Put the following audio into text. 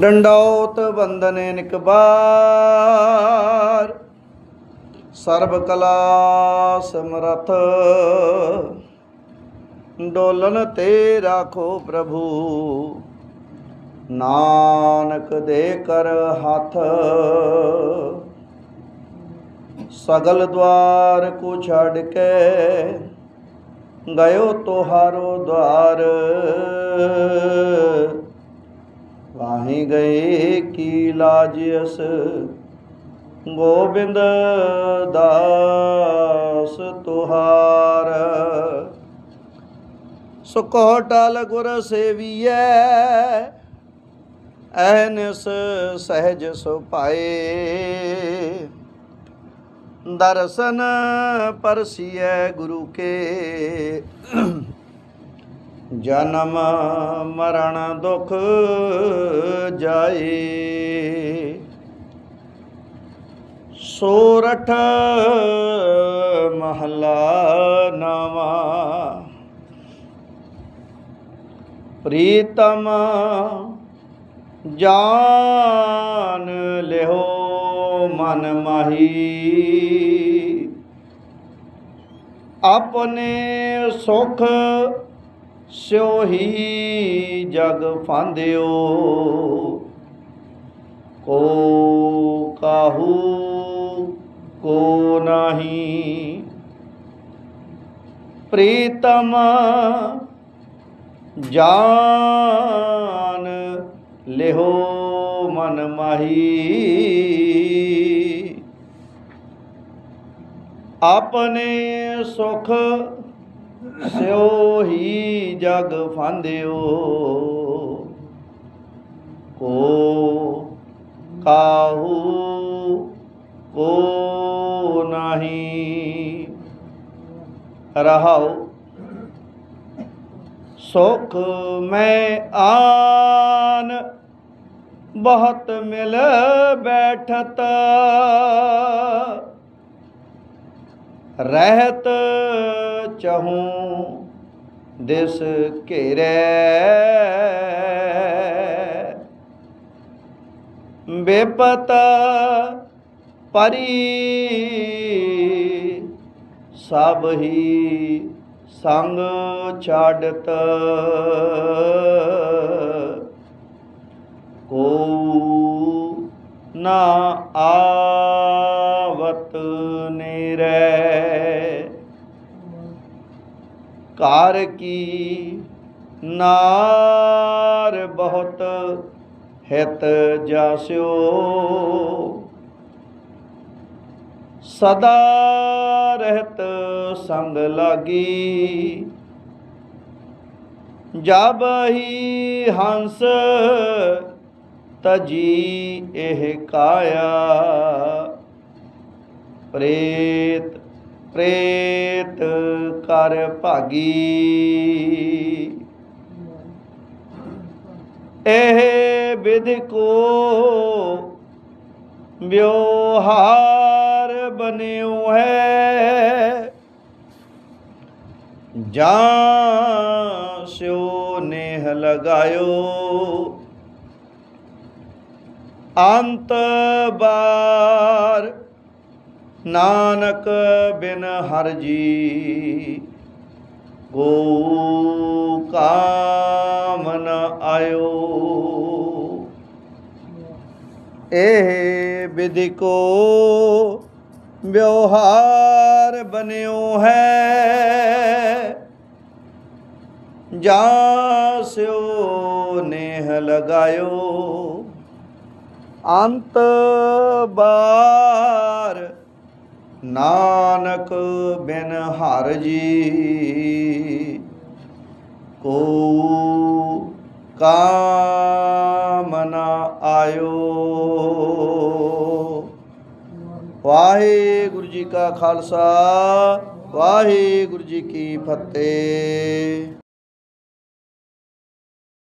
ਡੰਡੌਤ ਬੰਦਨੇ ਨਿਕਬਾਰ ਸਰਬ ਕਲਾ ਸਮਰਥ ਡੋਲਨ ਤੇ ਰਾਖੋ ਪ੍ਰਭੂ। ਨਾਨਕ ਦੇ ਕਰ ਹੱਥ। ਸਗਲ ਦਵਾਰ ਕੋ ਛੱਡ ਕੇ ਗਇਓ ਤੁਹਾਰੋ ਦਵਾਰ। ਗਏ ਕੀ ਲਾਜ ਗੋਬਿੰਦ ਦਾਸ ਤੁਹਾਰ। ਸੁਕੋ ਟਲ ਗੁਰ ਸੇਵੀਐ, ਐਨਸ ਸਹਿਜ ਸੁਪਾਏ ਦਰਸ਼ਨ ਪਰਸੀਐ ਗੁਰੂ ਕੇ। ਜਨਮ ਮਰਨ ਦੁਖ ਜਾਏ। ਸੋਰਠ ਮਹਲਾ ਨਵਾ। ਪ੍ਰੀਤਮ ਜਾਨ ਲਿਓ ਮਨ ਮਾਹੀ। ਆਪਣੇ ਸੁਖ ਸਿਓ ਹੀ ਜਗ ਫਾਂਦਿਓ। ਕੋ ਕਾਹੂ, ਕੋ ਨਹੀਂ। ਪ੍ਰੀਤਮ ਜਾਨ ਲਿਹੋ ਮਨ ਮਾਹੀ। ਆਪਣੇ ਸੁਖ ਸਿਓ ਹੀ ਜਗ ਫਾਂਦਿਓ, ਕੋ ਕਾਹੂ, ਕੋ ਨਹੀਂ ਰਹਾਉ। ਸੁਖ ਮੈਂ ਆਨ, ਬਹੁਤ ਮਿਲ ਬੈਠਤ। ਰਹਿਤ ਚਹੂੰ ਦਿਸ ਘੇਰੇ। ਬੇਪਤ ਪਰੀ ਸਭ ਹੀ ਸੰਗ ਛਾੜਤ ਕੋ ਨਾ ਆਵਤ ਨਿਰੈ। ਕਾਰ ਕੀ ਨਾਰ ਬਹੁਤ ਹਿਤ ਜਾਸਿਓ। ਸਦਾ ਰਹਿਤ ਸੰਗ ਲਾਗੀ। ਜਬ ਹੀ ਹੰਸ ਤਜੀ ਇਹ ਕਾਇਆ ਪ੍ਰੇਤ ਪ੍ਰੇਤ ਕਰ ਭਾਗੀ ਇਹ ਵਿਧ ਕੋ ਵਿਵਹਾਰ ਬਨਿਓ ਹੈ ਜਾਂ ਸਿਓ ਨੇਹ ਲਗਾਇਓ ਅੰਤ ਬਾਰ ਨਾਨਕ ਬਿਨ ਹਰ ਜੀ ਗੋ ਕਾਮ ਆਇਓ। ਇਹ ਵਿਧਿ ਕੋ ਵਿਵਹਾਰ ਬਨਿਓ ਹੈ। ਜਾਂ ਸਿਓ ਨੇਹ ਲਗਾਇਓ। ਅੰਤ ਬਾਰ। ਨਾਨਕ ਬਿਨ ਹਰ ਜੀ ਕੋ ਕਾਮ ਆਇਓ। ਵਾਹਿਗੁਰੂ ਜੀ ਕਾ ਖਾਲਸਾ, ਵਾਹਿਗੁਰੂ ਜੀ ਕੀ ਫਤਿਹ।